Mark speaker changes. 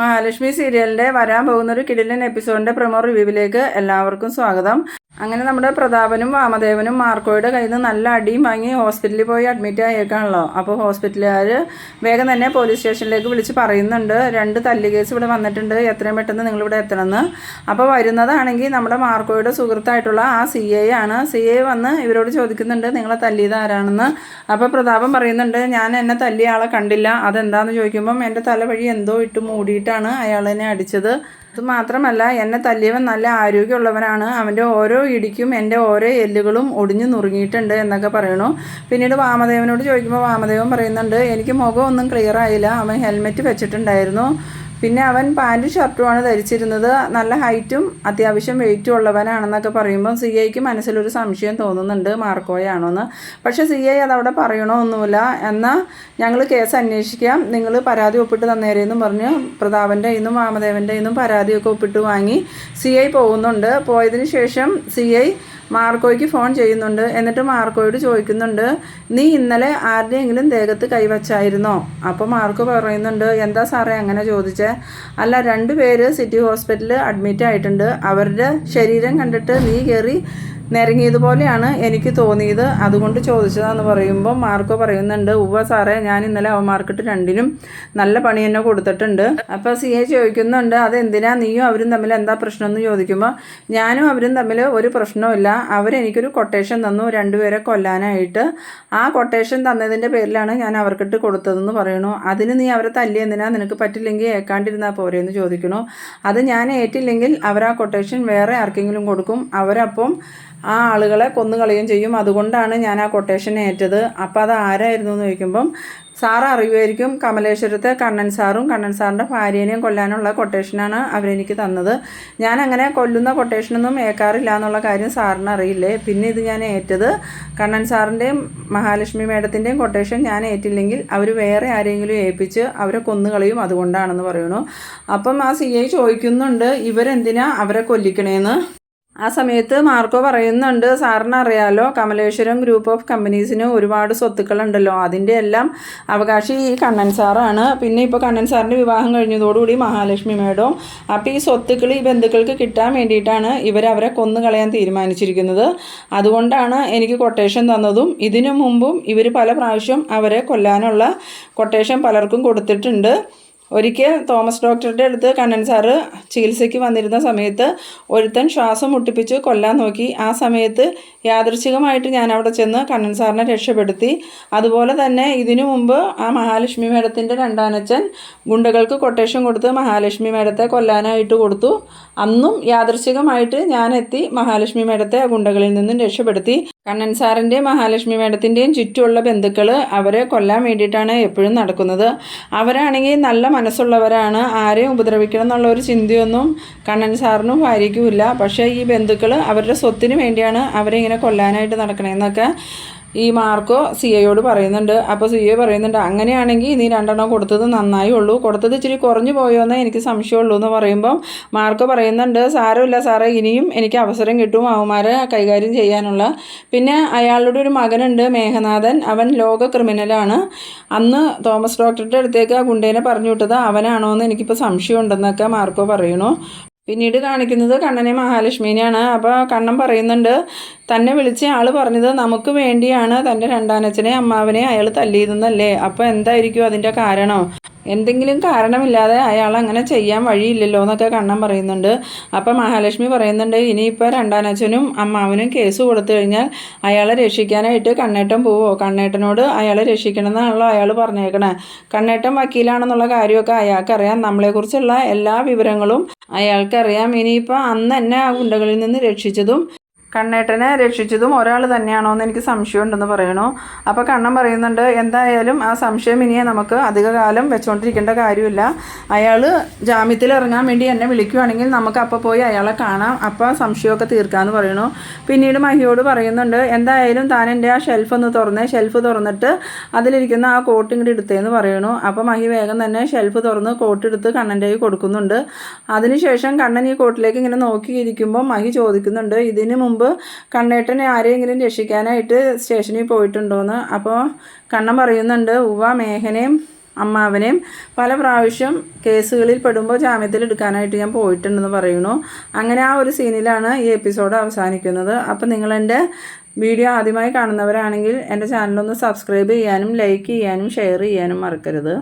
Speaker 1: മഹാലക്ഷ്മി സീരിയലിന്റെ വരാൻ പോകുന്ന ഒരു കിടിലൻ എപ്പിസോഡിന്റെ പ്രമോ റിവ്യൂവിലേക്ക് എല്ലാവർക്കും സ്വാഗതം. അങ്ങനെ നമ്മുടെ പ്രതാപനും വാമദേവനും മാർക്കോയുടെ കയ്യിൽ നിന്ന് നല്ല അടിയും വാങ്ങി ഹോസ്പിറ്റലിൽ പോയി അഡ്മിറ്റ് ആയേക്കാണല്ലോ. അപ്പോൾ ഹോസ്പിറ്റലുകാർ വേഗം തന്നെ പോലീസ് സ്റ്റേഷനിലേക്ക് വിളിച്ച് പറയുന്നുണ്ട് രണ്ട് തല്ല് കേസ് ഇവിടെ വന്നിട്ടുണ്ട് എത്രയും പെട്ടെന്ന് നിങ്ങളിവിടെ എത്തണമെന്ന്. അപ്പോൾ വരുന്നതാണെങ്കിൽ നമ്മുടെ മാർക്കോയുടെ സുഹൃത്തായിട്ടുള്ള ആ സി ആണ്. സി വന്ന് ഇവരോട് ചോദിക്കുന്നുണ്ട് നിങ്ങളെ തല്ലിയത് ആരാണെന്ന്? അപ്പോൾ പ്രതാപം പറയുന്നുണ്ട് ഞാൻ എന്നെ തല്ലിയ ആളെ കണ്ടില്ല അതെന്താണെന്ന് ചോദിക്കുമ്പം എന്റെ തല വഴി എന്തോ ഇട്ട് മൂടിയിട്ടാണ് അയാൾ എന്നെ അടിച്ചത്. അത് മാത്രമല്ല എന്നെ തല്ലിയവൻ നല്ല ആരോഗ്യമുള്ളവനാണ്. അവന്റെ ഓരോ ഇടിക്കും എന്റെ ഓരോ എല്ലുകളും ഒടിഞ്ഞു നുറുങ്ങിയിട്ടുണ്ട് എന്നൊക്കെ പറയണു പിന്നീട് വാമദേവനോട് ചോദിക്കുമ്പോൾ വാമദേവൻ പറയുന്നുണ്ട് എനിക്ക് മുഖം ഒന്നും ക്ലിയർ ആയില്ല. അവൻ ഹെൽമെറ്റ് വെച്ചിട്ടുണ്ടായിരുന്നു. പിന്നെ അവൻ പാന്റും ഷർട്ടുമാണ് ധരിച്ചിരുന്നത്. നല്ല ഹൈറ്റും അത്യാവശ്യം വെയിറ്റും ഉള്ളവനാണെന്നൊക്കെ പറയുമ്പോൾ സി ഐക്ക് മനസ്സിലൊരു സംശയം തോന്നുന്നുണ്ട് മാർക്കോയാണോ എന്ന് പക്ഷേ സി ഐ അതവിടെ പറയണമൊന്നുമില്ല. എന്നാൽ ഞങ്ങൾ കേസ് അന്വേഷിക്കാം. നിങ്ങൾ പരാതി ഒപ്പിട്ട് തന്നേരെന്നും പറഞ്ഞ്. പ്രതാപന്റെ ഇന്നും വാമദേവന്റെ ഇന്നും പരാതിയൊക്കെ ഒപ്പിട്ട് വാങ്ങി സി ഐ പോകുന്നുണ്ട്. പോയതിന് ശേഷം സി ഐ മാർക്കോയ്ക്ക് ഫോൺ ചെയ്യുന്നുണ്ട്. എന്നിട്ട് മാർക്കോയോട് ചോദിക്കുന്നുണ്ട് നീ ഇന്നലെ ആരുടെയെങ്കിലും ദേഹത്ത് കൈവച്ചായിരുന്നോ? അപ്പോൾ മാർക്കോ പറയുന്നുണ്ട് എന്താ സാറേ അങ്ങനെ ചോദിച്ചേ? അല്ല രണ്ട് പേര് സിറ്റി ഹോസ്പിറ്റലിൽ അഡ്മിറ്റ് ആയിട്ടുണ്ട്. അവരുടെ ശരീരം കണ്ടിട്ട് നീ കയറി നിരങ്ങിയതുപോലെയാണ് എനിക്ക് തോന്നിയത്. അതുകൊണ്ട് ചോദിച്ചതാന്ന് പറയുമ്പോൾ മാർക്കോ പറയുന്നുണ്ട് ഉവ്വ സാറേ ഞാൻ ഇന്നലെ അവന്മാർക്കിട്ട് രണ്ടിനും നല്ല പണി തന്നെ കൊടുത്തിട്ടുണ്ട്. അപ്പോൾ സി എ ചോദിക്കുന്നുണ്ട് അതെന്തിനാ? നീയും അവരും തമ്മിൽ എന്താ പ്രശ്നം? എന്ന് ചോദിക്കുമ്പോൾ ഞാനും അവരും തമ്മിൽ ഒരു പ്രശ്നവുമില്ല. അവരെനിക്കൊരു കൊട്ടേഷൻ തന്നു. രണ്ടുപേരെ കൊല്ലാനായിട്ട്. ആ കൊട്ടേഷൻ തന്നതിന്റെ പേരിലാണ് ഞാൻ അവർക്കിട്ട് കൊടുത്തതെന്ന് പറയണു അതിന് നീ അവരെ തല്ലി എന്തിനാ? നിനക്ക് പറ്റില്ലെങ്കിൽ ഏക്കാണ്ടിരുന്നാൽ പോരെ എന്ന് ചോദിക്കണു അത് ഞാൻ ഏറ്റില്ലെങ്കിൽ അവർ ആ കൊട്ടേഷൻ വേറെ ആർക്കെങ്കിലും കൊടുക്കും. അവരപ്പം ആ ആളുകളെ കൊന്നു കളയുകയും ചെയ്യും. അതുകൊണ്ടാണ് ഞാൻ ആ കൊട്ടേഷൻ ഏറ്റത്. അപ്പോൾ അത് ആരായിരുന്നു എന്ന് ചോദിക്കുമ്പം സാറ് അറിയുമായിരിക്കും കമലേശ്വരത്ത് കണ്ണൻ സാറും കണ്ണൻ സാറിന്റെ ഭാര്യേനെയും കൊല്ലാനുള്ള കൊട്ടേഷനാണ് അവരെനിക്ക് തന്നത്. ഞാൻ അങ്ങനെ കൊല്ലുന്ന കൊട്ടേഷനൊന്നും ഏക്കാറില്ല എന്നുള്ള കാര്യം സാറിന് അറിയില്ലേ. പിന്നെ ഇത് ഞാൻ ഏറ്റത് കണ്ണൻ സാറിന്റെയും മഹാലക്ഷ്മി മേഡത്തിന്റെയും കൊട്ടേഷൻ ഞാൻ ഏറ്റില്ലെങ്കിൽ അവർ വേറെ ആരെങ്കിലും ഏൽപ്പിച്ച് അവരെ കൊന്നുകളയും അതുകൊണ്ടാണെന്ന് പറയുന്നു. അപ്പം ആ സി ഐ ചോദിക്കുന്നുണ്ട് ഇവരെന്തിനാ അവരെ കൊല്ലിക്കണേന്ന്? ആ സമയത്ത് മാർക്കോ പറയുന്നുണ്ട് സാറിന് അറിയാലോ കമലേശ്വരം ഗ്രൂപ്പ് ഓഫ് കമ്പനീസിന് ഒരുപാട് സ്വത്തുക്കളുണ്ടല്ലോ. അതിന്റെ എല്ലാം അവകാശി ഈ കണ്ണൻ സാറാണ്. പിന്നെ ഇപ്പോൾ കണ്ണൻ സാറിന്റെ വിവാഹം കഴിഞ്ഞതോടുകൂടി മഹാലക്ഷ്മി മേഡവും അപ്പോൾ ഈ സ്വത്തുക്കൾ ഈ ബന്ധുക്കൾക്ക് കിട്ടാൻ വേണ്ടിയിട്ടാണ് ഇവർ അവരെ കൊന്നു കളയാൻ തീരുമാനിച്ചിരിക്കുന്നത്. അതുകൊണ്ടാണ് എനിക്ക് കൊട്ടേഷൻ തന്നതും ഇതിനു മുമ്പും ഇവർ പല പ്രാവശ്യം അവരെ കൊല്ലാനുള്ള കൊട്ടേഷൻ പലർക്കും കൊടുത്തിട്ടുണ്ട്. ഒരിക്കൽ തോമസ് ഡോക്ടറുടെ അടുത്ത് കണ്ണൻ സാറ് ചികിത്സയ്ക്ക് വന്നിരുന്ന സമയത്ത് ഒരുത്തൻ ശ്വാസം മുട്ടിപ്പിച്ച് കൊല്ലാൻ നോക്കി. ആ സമയത്ത് യാദൃച്ഛികമായിട്ട് ഞാൻ അവിടെ ചെന്ന് കണ്ണൻ സാറിനെ രക്ഷപ്പെടുത്തി. അതുപോലെ തന്നെ ഇതിനു മുമ്പ് ആ മഹാലക്ഷ്മി മേഡത്തിന്റെ രണ്ടാനച്ഛൻ ഗുണ്ടകൾക്ക് കൊട്ടേഷൻ കൊടുത്ത് മഹാലക്ഷ്മി മേഡത്തെ കൊല്ലാനായിട്ട് കൊടുത്തു. അന്നും യാദൃച്ഛികമായിട്ട് ഞാൻ എത്തി മഹാലക്ഷ്മി മേഡത്തെ ആ ഗുണ്ടകളിൽ നിന്നും രക്ഷപ്പെടുത്തി. കണ്ണൻ സാറിന്റെയും മഹാലക്ഷ്മി മേഡത്തിന്റെയും ചുറ്റുമുള്ള ബന്ധുക്കൾ അവരെ കൊല്ലാൻ വേണ്ടിയിട്ടാണ് എപ്പോഴും നടക്കുന്നത്. അവരാണെങ്കിൽ നല്ല മനസ്സുള്ളവരാണ്. ആരെയും ഉപദ്രവിക്കണം എന്നുള്ള ഒരു ചിന്തയൊന്നും കണ്ണൻ സാറിനും ഭാര്യയ്ക്കുമില്ല പക്ഷേ ഈ ബന്ധുക്കൾ അവരുടെ സ്വത്തിന് വേണ്ടിയാണ് അവരെ ഇങ്ങനെ കൊല്ലാനായിട്ട് നടക്കണേന്നൊക്കെ ഈ മാർക്കോ സി എയോട് പറയുന്നുണ്ട്. അപ്പോൾ സി എ പറയുന്നുണ്ട് അങ്ങനെയാണെങ്കിൽ നീ രണ്ടെണ്ണം കൊടുത്തത് നന്നായി ഉള്ളൂ. കൊടുത്തത് ഇച്ചിരി കുറഞ്ഞു പോയോന്നേ എനിക്ക് സംശയമുള്ളൂ എന്ന് പറയുമ്പം മാർക്കോ പറയുന്നുണ്ട് സാരമില്ല സാറേ ഇനിയും എനിക്ക് അവസരം കിട്ടും അവന്മാരെ കൈകാര്യം ചെയ്യാനുള്ള. പിന്നെ അയാളുടെ ഒരു മകനുണ്ട് മേഘനാഥൻ. അവൻ ലോക ക്രിമിനലാണ്. അന്ന് തോമസ് ഡോക്ടറുടെ അടുത്തേക്ക് ആ ഗുണ്ടേനെ പറഞ്ഞു വിട്ടത് അവനാണോ എന്ന് എനിക്കിപ്പോൾ സംശയമുണ്ടെന്നൊക്കെ മാർക്കോ പറയണു പിന്നീട് കാണിക്കുന്നത് കണ്ണനെ മഹാലക്ഷ്മിനെയാണ്. അപ്പോൾ കണ്ണൻ പറയുന്നുണ്ട് തന്നെ വിളിച്ച ആൾ പറഞ്ഞത് നമുക്ക് വേണ്ടിയാണ്. തന്റെ രണ്ടാനച്ഛനെ അമ്മാവനെ അയാൾ തല്ലിയതെന്നല്ലേ? അപ്പോൾ എന്തായിരിക്കും അതിന്റെ കാരണം? എന്തെങ്കിലും കാരണമില്ലാതെ അയാൾ അങ്ങനെ ചെയ്യാൻ വഴിയില്ലല്ലോ എന്നൊക്കെ കണ്ണൻ പറയുന്നുണ്ട്. അപ്പം മഹാലക്ഷ്മി പറയുന്നുണ്ട് ഇനിയിപ്പോൾ രണ്ടാനച്ഛനും അമ്മാവനും കേസ് കൊടുത്തു കഴിഞ്ഞാൽ അയാളെ രക്ഷിക്കാനായിട്ട് കണ്ണേട്ടൻ പോവോ? കണ്ണേട്ടനോട് അയാളെ രക്ഷിക്കണം എന്നാണല്ലോ അയാൾ പറഞ്ഞേക്കണേ. കണ്ണേട്ടൻ വക്കീലാണെന്നുള്ള കാര്യമൊക്കെ അയാൾക്കറിയാം. നമ്മളെക്കുറിച്ചുള്ള എല്ലാ വിവരങ്ങളും അയാൾക്കറിയാം. ഇനിയിപ്പോൾ അന്ന് എന്നെ ആ ഗുണ്ടകളിൽ നിന്ന് രക്ഷിച്ചതും കണ്ണേട്ടനെ രക്ഷിച്ചതും ഒരാൾ തന്നെയാണോ എന്ന് എനിക്ക് സംശയമുണ്ടെന്ന് പറയണു. അപ്പോൾ കണ്ണൻ പറയുന്നുണ്ട് എന്തായാലും ആ സംശയം ഇനിയെ നമുക്ക് അധികകാലം വെച്ചുകൊണ്ടിരിക്കേണ്ട കാര്യമില്ല. അയാൾ ജാമ്യത്തിൽ ഇറങ്ങാൻ വേണ്ടി എന്നെ വിളിക്കുവാണെങ്കിൽ നമുക്ക് അപ്പോൾ പോയി അയാളെ കാണാം. അപ്പോൾ സംശയമൊക്കെ തീർക്കാമെന്ന് പറയണു. പിന്നീട് മഹിയോട് പറയുന്നുണ്ട് എന്തായാലും താൻ എന്റെ ആ ഷെൽഫ് ഒന്ന് തുറന്നേ. ഷെൽഫ് തുറന്നിട്ട് അതിലിരിക്കുന്ന ആ കോട്ട് ഇങ്ങോട്ട് എടുത്തേന്ന് പറയണു. അപ്പോൾ മഹി വേഗം തന്നെ ഷെൽഫ് തുറന്ന് കോട്ട് എടുത്ത് കണ്ണന്റെ കൈ കൊടുക്കുന്നുണ്ട്. അതിനുശേഷം കണ്ണൻ ഈ കോട്ടിലേക്ക് ഇങ്ങനെ നോക്കിയിരിക്കുമ്പോൾ മഹി ചോദിക്കുന്നുണ്ട് ഇതിന് മുമ്പ് കണ്ണേട്ടൻ ആരെയെങ്കിലും രക്ഷിക്കാനായിട്ട് സ്റ്റേഷനിൽ പോയിട്ടുണ്ടോയെന്ന് അപ്പോൾ കണ്ണൻ പറയുന്നുണ്ട് ഉവ മേഘനയും അമ്മാവനെയും പല പ്രാവശ്യം കേസുകളിൽ പെടുമ്പോൾ ജാമ്യത്തിൽ എടുക്കാനായിട്ട് ഞാൻ പോയിട്ടുണ്ടെന്ന് പറയുന്നു. അങ്ങനെ ആ ഒരു സീനിലാണ് ഈ എപ്പിസോഡ് അവസാനിക്കുന്നത്. അപ്പം നിങ്ങളെന്റെ വീഡിയോ ആദ്യമായി കാണുന്നവരാണെങ്കിൽ എന്റെ ചാനലൊന്ന് സബ്സ്ക്രൈബ് ചെയ്യാനും ലൈക്ക് ചെയ്യാനും ഷെയർ ചെയ്യാനും മറക്കരുത്.